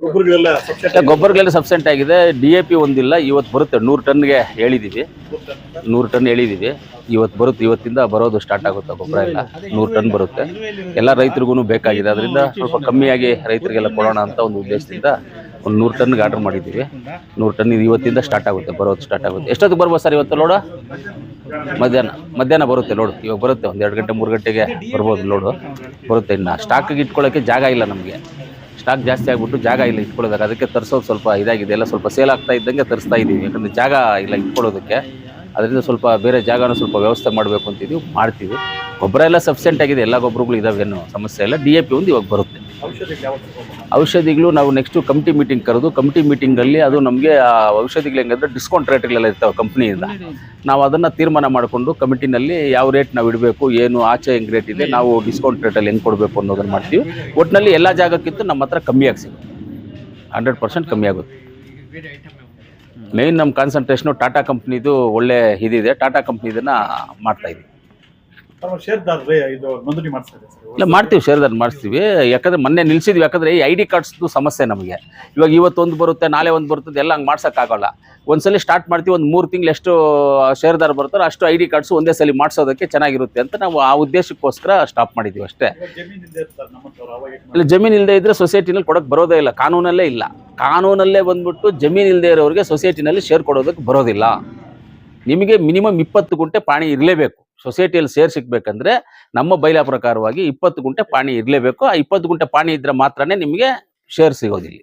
ಗೊಬ್ಬರಗಳೆಲ್ಲ ಸಬ್ಸೆಂಟ್ ಆಗಿದೆ. D A P ಒಂದಿಲ್ಲ, ಇವತ್ತು ಬರುತ್ತೆ. ನೂರು ಟನ್ಗೆ ಹೇಳಿದ್ದೀವಿ ನೂರು ಟನ್ ಹೇಳಿದ್ದೀವಿ ಇವತ್ತು ಬರುತ್ತೆ. ಇವತ್ತಿಂದ ಬರೋದು ಸ್ಟಾರ್ಟ್ ಆಗುತ್ತೆ ಗೊಬ್ಬರ ಎಲ್ಲ. ನೂರು ಟನ್ ಬರುತ್ತೆ. ಎಲ್ಲ ರೈತರಿಗೂ ಬೇಕಾಗಿದೆ. ಅದರಿಂದ ಸ್ವಲ್ಪ ಕಮ್ಮಿಯಾಗಿ ರೈತರಿಗೆಲ್ಲ ಕೊಡೋಣ ಅಂತ ಒಂದು ಉದ್ದೇಶದಿಂದ ಒಂದು ನೂರು ಟನ್ಗೆ ಆರ್ಡರ್ ಮಾಡಿದ್ದೀವಿ. ನೂರು ಟನ್ ಇದು ಇವತ್ತಿಂದ ಸ್ಟಾರ್ಟ್ ಆಗುತ್ತೆ. ಬರೋದು ಸ್ಟಾರ್ಟ್ ಆಗುತ್ತೆ. ಎಷ್ಟೊತ್ತಿಗೆ ಬರ್ಬೋದು ಸರ್ ಇವತ್ತು ಲೋಡು ಮಧ್ಯಾಹ್ನ. ಮಧ್ಯಾಹ್ನ ಬರುತ್ತೆ ಲೋಡು ಇವಾಗ ಬರುತ್ತೆ. ಒಂದು ಎರಡು ಗಂಟೆ, ಮೂರು ಗಂಟೆಗೆ ಬರ್ಬೋದು ಲೋಡು ಬರುತ್ತೆ ಇನ್ನು. ಸ್ಟಾಕಿಗೆ ಇಟ್ಕೊಳ್ಳೋಕ್ಕೆ ಜಾಗ ಇಲ್ಲ ನಮಗೆ. ಸ್ಟಾಕ್ ಜಾಸ್ತಿ ಆಗಿಬಿಟ್ಟು ಜಾಗ ಇಲ್ಲ ಇಟ್ಕೊಳ್ಳೋದಕ್ಕೆ. ಅದಕ್ಕೆ ತರಿಸೋದು ಸ್ವಲ್ಪ ಇದಾಗಿದೆ. ಎಲ್ಲ ಸ್ವಲ್ಪ ಸೇಲ್ ಆಗ್ತಾ ಇದ್ದಂಗೆ ತರಿಸ್ತಾ ಇದ್ದೀವಿ ಯಾಕಂದರೆ ಜಾಗ ಇಲ್ಲ ಇಟ್ಕೊಳ್ಳೋದಕ್ಕೆ. ಅದರಿಂದ ಸ್ವಲ್ಪ ಬೇರೆ ಜಾಗನೂ ಸ್ವಲ್ಪ ವ್ಯವಸ್ಥೆ ಮಾಡಬೇಕು ಅಂತಿದ್ದೀವಿ ಮಾಡ್ತೀವಿ. ಗೊಬ್ಬರ ಎಲ್ಲ ಸಫಿಷಿಯೆಂಟ್ ಆಗಿದೆ ಎಲ್ಲ ಗೊಬ್ಬರಗಳು ಇದಾವೇನು ಸಮಸ್ಯೆ ಇಲ್ಲ. ಡಿ ಎ ಪಿ ಒಂದು ಇವಾಗ ಬರುತ್ತೆ? ಔಷಧಿಗಳು ನಾವು ನೆಕ್ಸ್ಟು ಕಮಿಟಿ ಮೀಟಿಂಗ್ ಕರೆದು ಕಮಿಟಿ ಮೀಟಿಂಗಲ್ಲಿ ಅದು ನಮಗೆ ಆ ಔಷಧಿಗಳು ಹೆಂಗಂದ್ರೆ ಡಿಸ್ಕೌಂಟ್ ರೇಟ್ಗಳೆಲ್ಲ ಇರ್ತಾವೆ ಕಂಪ್ನಿಯಿಂದ ನಾವು ಅದನ್ನು ತೀರ್ಮಾನ ಮಾಡಿಕೊಂಡು ಕಮಿಟಿನಲ್ಲಿ ಯಾವ ರೇಟ್ ನಾವು ಇಡಬೇಕು ಏನು ಆಚೆ ಹೆಂಗೆ ರೇಟ್ ಇದೆ ನಾವು ಡಿಸ್ಕೌಂಟ್ ರೇಟಲ್ಲಿ ಹೆಂಗೆ ಕೊಡಬೇಕು ಅನ್ನೋದನ್ನು ಮಾಡ್ತೀವಿ. ಒಟ್ಟಿನಲ್ಲಿ ಎಲ್ಲ ಜಾಗಕ್ಕಿಂತ ನಮ್ಮ ಹತ್ರ ಕಮ್ಮಿಯಾಗಿ ಸಿಗುತ್ತೆ. ಹಂಡ್ರೆಡ್ ಪರ್ಸೆಂಟ್ ಕಮ್ಮಿ ಆಗುತ್ತೆ. ಮೇಯ್ನ್ ನಮ್ಮ ಕಾನ್ಸಂಟ್ರೇಷನು ಟಾಟಾ ಕಂಪ್ನಿದು ಒಳ್ಳೆ ಇದಿದೆ. ಟಾಟಾ ಕಂಪ್ನಿ ಇದನ್ನು ಮಾಡ್ತಾ ಇಲ್ಲ ಮಾಡ್ತೀವಿ ಶೇರ್ದಾರ್ ಮಾಡಿಸ್ತೀವಿ. ಯಾಕಂದ್ರೆ ಮೊನ್ನೆ ನಿಲ್ಸಿದ್ವಿ. ಯಾಕಂದ್ರೆ ಈ ಐ ಡಿ ಕಾರ್ಡ್ಸ್ದು ಸಮಸ್ಯೆ ನಮಗೆ. ಇವಾಗ ಇವತ್ತೊಂದು ಬರುತ್ತೆ ನಾಳೆ ಒಂದು ಬರುತ್ತೆ ಎಲ್ಲ ಹಂಗೆ ಮಾಡ್ಸೋಕ್ಕಾಗಲ್ಲ ಒಂದ್ಸಲಿ ಸ್ಟಾರ್ಟ್ ಮಾಡ್ತೀವಿ ಒಂದು ಮೂರು ತಿಂಗಳು ಎಷ್ಟು ಶೇರ್ದಾರ್ ಬರ್ತಾರೋ ಅಷ್ಟು ಐ ಡಿ ಕಾರ್ಡ್ಸ್ ಒಂದೇ ಸಲ ಮಾಡಿಸೋದಕ್ಕೆ ಚೆನ್ನಾಗಿರುತ್ತೆ ಅಂತ ನಾವು ಆ ಉದ್ದೇಶಕ್ಕೋಸ್ಕರ ಸ್ಟಾಪ್ ಮಾಡಿದ್ದೀವಿ ಅಷ್ಟೇ. ಇಲ್ಲ ಜಮೀನು ಇಲ್ಲದೆ ಇದ್ರೆ ಸೊಸೈಟಿನಲ್ಲಿ ಕೊಡೋಕೆ ಬರೋದೇ ಇಲ್ಲ ಕಾನೂನಲ್ಲೇ ಇಲ್ಲ. ಕಾನೂನಲ್ಲೇ ಬಂದ್ಬಿಟ್ಟು ಜಮೀನು ಇಲ್ಲದೆ ಇರೋರಿಗೆ ಸೊಸೈಟಿನಲ್ಲಿ ಶೇರ್ ಕೊಡೋದಕ್ಕೆ ಬರೋದಿಲ್ಲ. ನಿಮಗೆ ಮಿನಿಮಮ್ ಇಪ್ಪತ್ತು ಗುಂಟೆ ಪಾಣಿ ಇರಲೇಬೇಕು. ಸೊಸೈಟಿಯಲ್ಲಿ ಶೇರ್ ಸಿಗ್ಬೇಕಂದ್ರೆ ನಮ್ಮ ಬೈಲಾ ಪ್ರಕಾರವಾಗಿ ಇಪ್ಪತ್ತು ಗುಂಟೆ ಪಾಣಿ ಇರಲೇಬೇಕು. ಆ ಇಪ್ಪತ್ತು ಗುಂಟೆ ಪಾಣಿ ಇದ್ರೆ ಮಾತ್ರನೇ ನಿಮಗೆ ಶೇರ್ ಸಿಗೋದಿಲ್ಲ.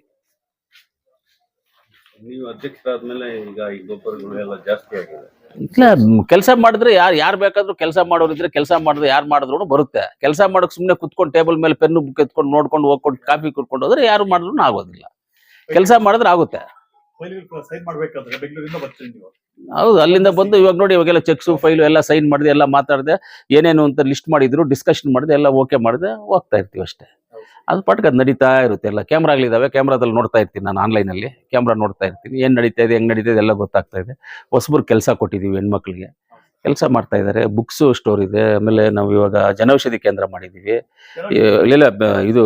ನೀವು ಅಧ್ಯಕ್ಷರಾದ್ಮೇಲೆ ಈಗ ಈ ಗೊಬ್ಬರಗಳು ಎಲ್ಲ ಜಾಸ್ತಿ ಆಗಿದೆ. ಇಲ್ಲ ಕೆಲಸ ಮಾಡಿದ್ರೆ ಯಾರು ಯಾರು ಬೇಕಾದ್ರೂ ಕೆಲಸ ಮಾಡೋರಿದ್ರೆ ಕೆಲಸ ಮಾಡಿದ್ರೆ ಯಾರು ಮಾಡಿದ್ರು ಬರುತ್ತೆ. ಕೆಲಸ ಮಾಡೋಕೆ ಸುಮ್ಮನೆ ಕುತ್ಕೊಂಡು ಟೇಬಲ್ ಮೇಲೆ ಪೆನ್ನು ಬುಕ್ ಎತ್ಕೊಂಡು ನೋಡ್ಕೊಂಡು ಹೋಗ್ಕೊಂಡು ಕಾಫಿ ಕುಡ್ಕೊಂಡು ಹೋದ್ರೆ ಯಾರು ಮಾಡಿದ್ರು ಆಗೋದಿಲ್ಲ. ಕೆಲಸ ಮಾಡಿದ್ರೆ ಆಗುತ್ತೆ. ಫೈಲ್ಗಳು ಸೈನ್ ಮಾಡ್ಬೇಕಾದ್ರೆ ಬೆಂಗಳೂರಿಂದ ಬರ್ತೀರಿ ನೀವು. ಹೌದು ಅಲ್ಲಿಂದ ಬಂದು ಇವಾಗ ನೋಡಿ ಇವಾಗೆಲ್ಲ ಚೆಕ್ಸು ಫೈಲು ಎಲ್ಲ ಸೈನ್ ಮಾಡಿದೆ ಎಲ್ಲ ಮಾತಾಡಿದೆ ಏನೇನು ಅಂತ ಲಿಸ್ಟ್ ಮಾಡಿದ್ರು ಡಿಸ್ಕಷನ್ ಮಾಡಿದೆ ಎಲ್ಲ ಓಕೆ ಮಾಡಿದೆ ಹೋಗ್ತಾ ಇರ್ತೀವಿ ಅಷ್ಟೇ. ಅದು ಪಟ್ಕದ್ ಅದು ನಡೀತಾ ಇರುತ್ತೆ ಎಲ್ಲ ಕ್ಯಾಮ್ರಾಗಳಿದ್ದಾವೆ ಕ್ಯಾಮ್ರಾದಲ್ಲಿ ನೋಡ್ತಾ ಇರ್ತೀನಿ ನಾನು ಆನ್ಲೈನಲ್ಲಿ ಕ್ಯಾಮ್ರಾ ನೋಡ್ತಾ ಇರ್ತೀನಿ ಏನು ನಡೀತಾ ಇದೆ ಹೆಂಗೆ ನಡೀತಾ ಇದೆ ಎಲ್ಲ ಗೊತ್ತಾಗ್ತಾ ಇದೆ. ಹೊಸಬ್ರು ಕೆಲಸ ಕೊಟ್ಟಿದ್ದೀವಿ ಹೆಣ್ಮಕ್ಳಿಗೆ ಕೆಲಸ ಮಾಡ್ತಾ ಇದ್ದಾರೆ ಬುಕ್ಸು ಸ್ಟೋರ್ ಇದೆ ಆಮೇಲೆ ನಾವು ಇವಾಗ ಜನೌಷಧಿ ಕೇಂದ್ರ ಮಾಡಿದ್ದೀವಿ ಇಲ್ಲೆಲ್ಲ ಇಲ್ಲ ಇದು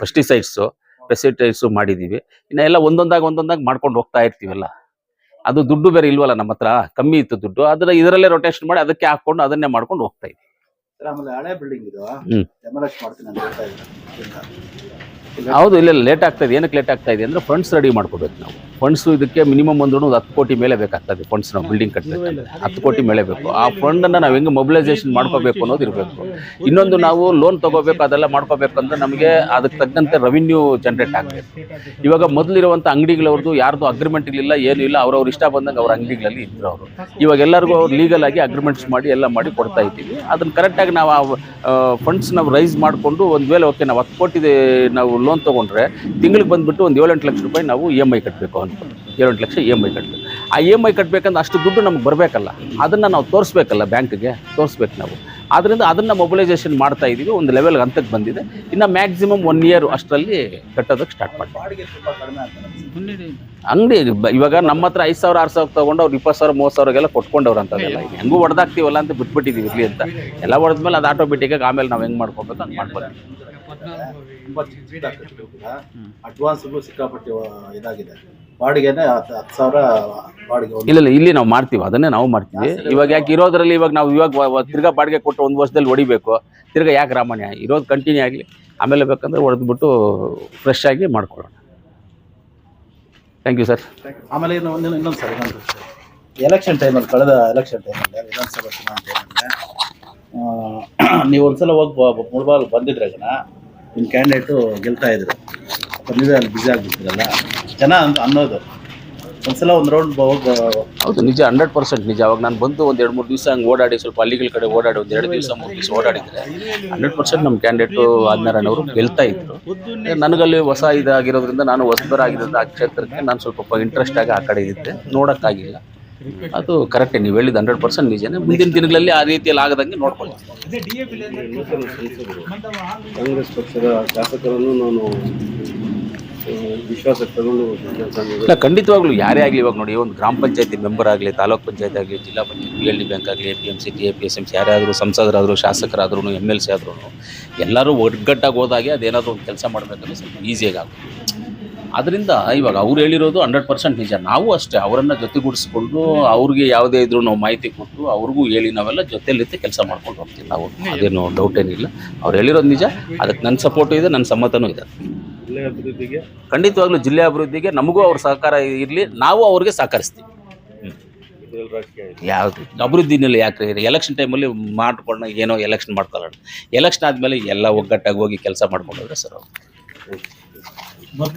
ಪೆಸ್ಟಿಸೈಡ್ಸು ಪೆಸ್ಟಿಸೈಡ್ಸು ಮಾಡಿದ್ದೀವಿ ಇನ್ನೆಲ್ಲ ಒಂದೊಂದಾಗಿ ಒಂದೊಂದಾಗಿ ಮಾಡ್ಕೊಂಡು ಹೋಗ್ತಾ ಇರ್ತೀವಲ್ಲ. ಅದು ದುಡ್ಡು ಬೇರೆ ಇಲ್ವಲ್ಲ ನಮ್ಮ ಹತ್ರ? ಕಮ್ಮಿ ಇತ್ತು ದುಡ್ಡು. ಅದ್ರ ಇದರಲ್ಲೇ ರೊಟೇಷನ್ ಮಾಡಿ ಅದಕ್ಕೆ ಹಾಕೊಂಡು ಅದನ್ನೇ ಮಾಡ್ಕೊಂಡು ಹೋಗ್ತಾ ಇದ್ದೀವಿ ಆಮೇಲೆ ಹಳೆ ಬಿಲ್ಡಿಂಗ್ ಇದು. ಮಾಡ್ತೀನಿ ಅಂತ ಹೇಳ್ತಾ ಇದ್ದಾರೆ. ಹೌದು ಇಲ್ಲ ಲೇಟ್ ಆಗ್ತಾ ಇದೆ. ಏನಕ್ಕೆ ಲೇಟ್ ಆಗ್ತಾ ಇದೆ ಅಂದ್ರೆ ಫಂಡ್ಸ್ ರೆಡಿ ಮಾಡ್ಕೋಬೇಕು ನಾವು. ಫಂಡ್ಸ್ ಇದಕ್ಕೆ ಮಿನಿಮಮ್ ಒಂದು ಒಂದು ಹತ್ತು ಕೋಟಿ ಮೇಲೆ ಬೇಕಾಗ್ತದೆ ಫಂಡ್ಸ್ ನಾವು ಬಿಲ್ಡಿಂಗ್ ಕಟ್ಟಬೇಕು ಹತ್ತು ಕೋಟಿ ಮೇಲೆ ಬೇಕು. ಆ ಫಂಡನ್ನು ನಾವು ಹೆಂಗೆ ಮೊಬಿಲೈಸೇಷನ್ ಮಾಡ್ಕೋಬೇಕು ಅನ್ನೋದು ಇರಬೇಕು. ಇನ್ನೊಂದು ನಾವು ಲೋನ್ ತಗೋಬೇಕು ಅದೆಲ್ಲ ಮಾಡ್ಕೋಬೇಕು ಅಂದ್ರೆ ನಮಗೆ ಅದಕ್ಕೆ ತಕ್ಕಂತೆ ರೆವಿನ್ಯೂ ಜನರೇಟ್ ಆಗಬೇಕು. ಇವಾಗ ಮೊದಲಿರುವಂಥ ಅಂಗಡಿಗಳವ್ರದ್ದು ಯಾರ್ದು ಅಗ್ರಿಮೆಂಟ್ ಇಲ್ಲ ಏನು ಇಲ್ಲ ಅವ್ರವ್ರ ಇಷ್ಟ ಬಂದಂಗೆ ಅವ್ರ ಅಂಗಡಿಗಳಲ್ಲಿ ಇದ್ರು ಅವರು. ಇವಾಗ ಎಲ್ಲರಿಗೂ ಅವ್ರು ಲೀಗಲ್ ಆಗಿ ಅಗ್ರಿಮೆಂಟ್ಸ್ ಮಾಡಿ ಎಲ್ಲ ಮಾಡಿ ಕೊಡ್ತಾ ಇದ್ದೀವಿ. ಅದನ್ನ ಕರೆಕ್ಟಾಗಿ ನಾವು ಆ ಫಂಡ್ಸ್ ನಾವು ರೈಸ್ ಮಾಡಿಕೊಂಡು ಒಂದು ವೇಳೆ ಓಕೆ ನಾವು ಹತ್ತು ಕೋಟಿ ನಾವು ಲೋನ್ ತೊಗೊಂಡ್ರೆ ತಿಂಗಳಿಗೆ ಬಂದ್ಬಿಟ್ಟು ಒಂದು ಏಳೆಂಟು ಲಕ್ಷ ರೂಪಾಯಿ ನಾವು ಇ ಎಂ ಐ ಕಟ್ಟಬೇಕು ಅಂತ. ಏಳೆಂಟು ಲಕ್ಷ ಇ ಎಂ ಐ ಕಟ್ಟಬೇಕು ಆ ಇ ಎಂ ಐ ಕಟ್ಟಬೇಕಂದ್ರೆ ಅಷ್ಟು ದುಡ್ಡು ನಮ್ಗೆ ಬರಬೇಕಲ್ಲ. ಅದನ್ನು ನಾವು ತೋರಿಸ್ಬೇಕಲ್ಲ ಬ್ಯಾಂಕ್ಗೆ, ತೋರಿಸ್ಬೇಕು ನಾವು. ಆದ್ದರಿಂದ ಅದನ್ನು ಮೊಬಿಲೈಸೇಷನ್ ಮಾಡ್ತಾ ಇದ್ದೀವಿ ಒಂದು ಲೆವೆಲ್ಗೆ ಹಂತಕ್ಕೆ ಬಂದಿದೆ. ಇನ್ನು ಮ್ಯಾಕ್ಸಿಮಮ್ ಒನ್ ಇಯರ್ ಅಷ್ಟರಲ್ಲಿ ಕಟ್ಟೋದಕ್ಕೆ ಸ್ಟಾರ್ಟ್ ಮಾಡ್ತೀವಿ. ಅಂಗಡಿ ಇವಾಗ ನಮ್ಮ ಹತ್ರ ಐದು ಸಾವಿರ, ಆರು ಸಾವಿರ ತೊಗೊಂಡು ಅವ್ರು ಇಪ್ಪತ್ತು ಸಾವಿರ, ಮೂವತ್ತು ಸಾವಿರಗೆಲ್ಲ ಕೊಟ್ಕೊಂಡವ್ರು ಅಂತದೆಲ್ಲ ಹೆಂಗೂ ಹೊಡೆದಾಕ್ತೀವಲ್ಲ ಅಂತ ಬಿಟ್ಬಿಟ್ಟಿದ್ದೀವಿ ಇರಲಿ ಅಂತ. ಎಲ್ಲ ಹೊಡೆದ್ಮೇಲೆ ಅದು ಆಟೋಮೆಟಿಕ್ಕಾಗಿ ಆಮೇಲೆ ನಾವು ಹೆಂಗೆ ಮಾಡ್ಕೋಬೇಕು ಅಂತ ಮಾಡ್ಬೋದು ಕಟ್ಟಿಬಿಟ್ಟಿದ ಅಡ್ವಾನ್ಸ್ಗಳು ಸಿಕ್ಕಾಪಟ್ಟೆ ಇದಾಗಿದೆ. ಬಾಡಿಗೆನೆ ಹತ್ತು ಹತ್ತು ಸಾವಿರ ಬಾಡಿಗೆ ಇಲ್ಲ ಇಲ್ಲ ಇಲ್ಲಿ ನಾವು ಮಾಡ್ತೀವಿ ಅದನ್ನೇ ನಾವು ಮಾಡ್ತೀವಿ. ಇವಾಗ ಯಾಕೆ ಇರೋದ್ರಲ್ಲಿ ಇವಾಗ ನಾವು ಇವಾಗ ತಿರ್ಗಾ ಬಾಡಿಗೆ ಕೊಟ್ಟು ಒಂದು ವರ್ಷದಲ್ಲಿ ಹೊಡಿಬೇಕು. ತಿರ್ಗಾ ಯಾಕೆ ರಾಮಣ್ಯ ಇರೋದು ಕಂಟಿನ್ಯೂ ಆಗಲಿ. ಆಮೇಲೆ ಬೇಕಂದ್ರೆ ಹೊಡೆದ್ಬಿಟ್ಟು ಫ್ರೆಶ್ ಆಗಿ ಮಾಡ್ಕೊಳ್ಳೋಣ. ಥ್ಯಾಂಕ್ ಯು ಸರ್ ಆಮೇಲೆ ಇನ್ನು ಒಂದಿನ ಇನ್ನೊಂದು ಸರ್ ಇನ್ನೊಂದು ಎಲೆಕ್ಷನ್ ಟೈಮಲ್ಲಿ ಕಳೆದ ಎಲೆಕ್ಷನ್ ಟೈಮಲ್ಲಿ ವಿಧಾನಸಭಾ ಚುನಾವಣೆ ಟೈಮಲ್ಲಿ ನೀವು ಒಂದ್ಸಲ ಹೋಗಿ ಮುಳ್ಬಾಲ್ ಬಂದಿದ್ರಾಗನ ನಿಮ್ಮ ಕ್ಯಾಂಡಿಡೇಟು ಗೆಲ್ತಾ ಇದ್ರು. ನೀವೇ ಅಲ್ಲಿ ಬ್ಯುಸಿ ಆಗಿಬಿಟ್ಟಿರಲ್ಲ ಜನ ಅಂತ ಅನ್ನೋದು. ಒಂದ್ಸಲ ಒಂದು ರೌಂಡ್ ಹೋಗಿ ಹೌದು, ನಿಜ ಹಂಡ್ರೆಡ್ ಪರ್ಸೆಂಟ್ ನಿಜ. ಅವಾಗ ನಾನು ಬಂದು ಒಂದು ಎರಡು ಮೂರು ದಿವಸ ಹಂಗೆ ಓಡಾಡಿ, ಸ್ವಲ್ಪ ಹಳ್ಳಿಗಳ ಕಡೆ ಓಡಾಡಿ, ಒಂದು ಎರಡು ದಿವಸ ಮೂರು ದಿವಸ ಓಡಾಡಿದ್ರೆ ಹಂಡ್ರೆಡ್ ಪರ್ಸೆಂಟ್ ನಮ್ಮ ಕ್ಯಾಂಡಿಡೇಟು ಆದಿನಾರಾಯಣವರು ಗೆಲ್ತಾ ಇದ್ರು. ನನಗಲ್ಲಿ ಹೊಸ ಇದಾಗಿರೋದ್ರಿಂದ ನಾನು ಹೊಸಬರಾಗಿರೋದ್ರಿಂದ ಆ ಕ್ಷೇತ್ರಕ್ಕೆ ನಾನು ಸ್ವಲ್ಪ ಇಂಟ್ರೆಸ್ಟ್ ಆಗಿ ಆ ಕಡೆ ಇದ್ದೆ. ನೋಡೋಕ್ಕಾಗಿಲ್ಲ. ಅದು ಕರೆಕ್ಟ್ ನೀವು ಹೇಳಿದ್ದು ಹಂಡ್ರೆಡ್ ಪರ್ಸೆಂಟ್ ನಿಜನೇ ಮುಂದಿನ ದಿನಗಳಲ್ಲಿ ಆ ರೀತಿಯಲ್ಲಿ ಆಗದಂಗೆ ನೋಡ್ಕೊಳ್ತೀವಿ ಕಾಂಗ್ರೆಸ್ ಪಕ್ಷದ ಶಾಸಕರನ್ನು ನಾನು ವಿಶ್ವಾಸಕ್ಕೆ ತಗೊಂಡು ಇಲ್ಲ ಖಂಡಿತವಾಗ್ಲೂ ಯಾರೇ ಆಗಲಿ ಇವಾಗ ನೋಡಿ ಒಂದು ಗ್ರಾಮ ಪಂಚಾಯತಿ ಮೆಂಬರ್ ಆಗಲಿ ತಾಲೂಕ್ ಪಂಚಾಯತ್ ಆಗಲಿ zilla panchayat P L D bank ಆಗಲಿ A P M C T A P S M C ಯಾರಾದರೂ ಆದರೂ ಸಂಸದರಾದರೂ ಶಾಸಕರಾದ್ರೂ ಎಂ ಎಲ್ ಸಿ ಆದ್ರೂ ಎಲ್ಲರೂ ಒಗ್ಗಟ್ಟಾಗಿ ಹೋದಾಗೆ ಅದೇನಾದರೂ ಒಂದು ಕೆಲಸ ಮಾಡಬೇಕಂದ್ರೆ ಸ್ವಲ್ಪ ಈಸಿಯಾಗಿ ಆಗುತ್ತೆ. ಅದರಿಂದ ಇವಾಗ ಅವ್ರು ಹೇಳಿರೋದು ಹಂಡ್ರೆಡ್ ಪರ್ಸೆಂಟ್ ನಿಜ. ನಾವು ಅಷ್ಟೇ ಅವರನ್ನು ಜೊತೆಗೂಡಿಸ್ಕೊಂಡು ಅವ್ರಿಗೆ ಯಾವುದೇ ಇದ್ರೂ ನಾವು ಮಾಹಿತಿ ಕೊಟ್ಟು ಅವ್ರಿಗೂ ಹೇಳಿ ನಾವೆಲ್ಲ ಜೊತೆಲಿತ್ತು ಕೆಲಸ ಮಾಡ್ಕೊಂಡು ಹೋಗ್ತೀವಿ. ನಾವು ಅದೇನು ಡೌಟ್ ಏನಿಲ್ಲ. ಅವ್ರು ಹೇಳಿರೋದು ನಿಜ. ಅದಕ್ಕೆ ನನ್ನ ಸಪೋರ್ಟು ಇದೆ ನನ್ನ ಸಮ್ಮತನೂ ಇದೆ. ಜಿಲ್ಲೆ ಅಭಿವೃದ್ಧಿಗೆ? ಖಂಡಿತವಾಗ್ಲೂ ಜಿಲ್ಲೆ ಅಭಿವೃದ್ಧಿಗೆ ನಮಗೂ ಅವ್ರ ಸಹಕಾರ ಇರಲಿ ನಾವು ಅವ್ರಿಗೆ ಸಹಕರಿಸ್ತೀವಿ. ಯಾವ್ದು ಅಭಿವೃದ್ಧಿನಲ್ಲಿ ಯಾಕೆ ಎಲೆಕ್ಷನ್ ಟೈಮಲ್ಲಿ ಮಾಡ್ಕೊಂಡು ಏನೋ ಎಲೆಕ್ಷನ್ ಮಾಡ್ಕೊಳ್ಳೋಣ. ಎಲೆಕ್ಷನ್ ಆದಮೇಲೆ ಎಲ್ಲ ಒಗ್ಗಟ್ಟಾಗಿ ಹೋಗಿ ಕೆಲಸ ಮಾಡ್ಕೊಂಡು ಹೋದ್ರೆ ಸರ್ ಮೊದ್ಲು